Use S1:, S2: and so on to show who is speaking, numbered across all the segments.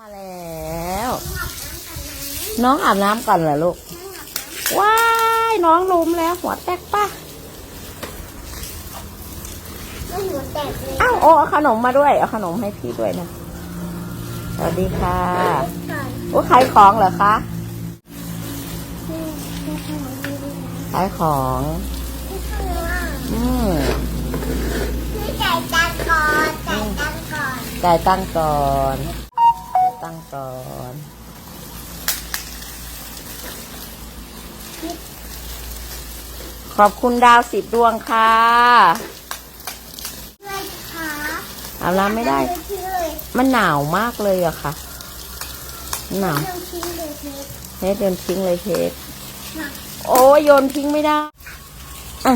S1: มาแล้ว น้องอาบน้ำก่อนเหรอลูก ว้าย น้องลุมแล้ว หัวแตกปะ
S2: ก็หัวแตกเลย
S1: อ้าวโอ้เอาขนมมาด้วย เอาขนมให้พี่ด้วยนะ สวัสดีค่ะ
S2: ก่อน
S1: โอ้ขายของเหรอคะ
S2: นี่นี่ขนมดีดีนะ
S1: ขายของ
S2: นี่ข้างล่าง
S1: อืม
S2: นี่จ่ายตังค์ก่อนจ่ายตังค์ก่อน
S1: จ่ายตังค์ก่อนจ่าย ตั้งก่อนขอบคุณดาวสิบดวงค่ะ
S2: ด้วยค่ะ
S1: อาบน้ำไม่ได้
S2: ทิ้งเลย
S1: มันหนาวมากเลยอะค่ะ หนาว
S2: ต้องทิ้งเลยเทป
S1: เทสโยนทิ้งเลยเทส
S2: มา
S1: โอ้ยโยนทิ้งไม่ได้อะ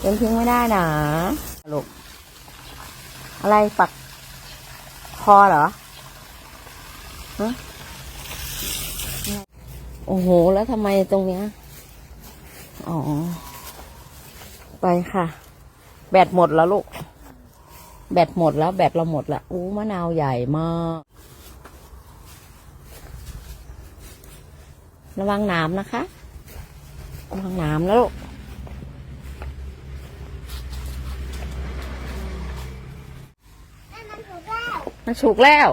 S1: โยนทิ้งไม่ได้นะลูกอะไรปักคอเหรอ ฮะโอ้โห แล้วทำไมตรงเนี้ย อ๋อ ไปค่ะ แบตหมดแล้วลูก แบตหมดแล้ว แบตเราหมดละอู้มะนาวใหญ่มาก ระวังน้ำนะคะ ระวังน้ำแล้วลูก
S2: มัน
S1: ฉุกแล้ว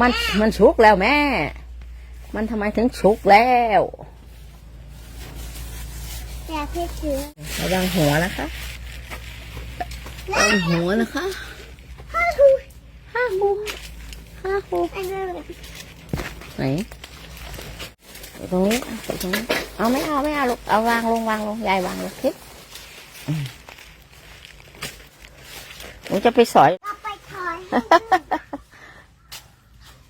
S2: มัน
S1: มันฉุกแล้วแม่ มันทำไมถึงฉุกแล้ว
S2: แต่พี่ถือ
S1: ระวังหัวนะคะระวังหัวนะคะ
S2: ห้าถู
S1: ห้าหูห้าหู
S2: อันนั้นเลย
S1: ไหนอยู่ตรงนี้อยู่ตรงนี้เอาไม่เอาไม่เอาลูกเอาวางลงวางลงยายวางลงคิดอืมหนูจะไปสอย
S2: เราไปถอย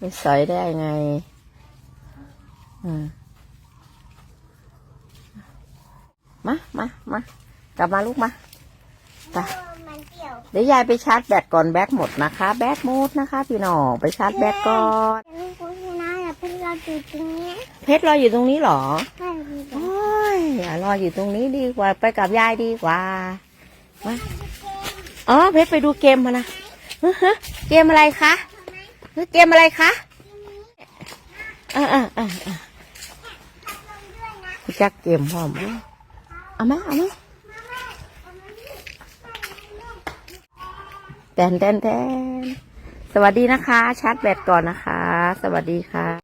S1: ไปสอยได้ไงมามามา กลับมาลูกมาไป
S2: เดี๋
S1: ยวยายไปชาร์จแบตก่อนแบตหมดนะคะ แบตหมดนะคะ พี่น้องไปชาร์จแบตก่อน
S2: เพิ่งเราอยู่ตรงนี้
S1: เพชรรออยู่ตรงนี้เหรอโอ้ยอย่ารออยู่ตรงนี้ดีกว่า ไปกับยายดีกว่ามาอ๋อเพชรไปดูเกมมานะเกมอะไรคะ เกมอะไรคะอ่าอ่าอ่าอ่าจักเกมพร้อมเอาไหมเอาไหมแตนแตนแตนสวัสดีนะคะ ชาร์จแบตก่อนนะคะ สวัสดีค่ะ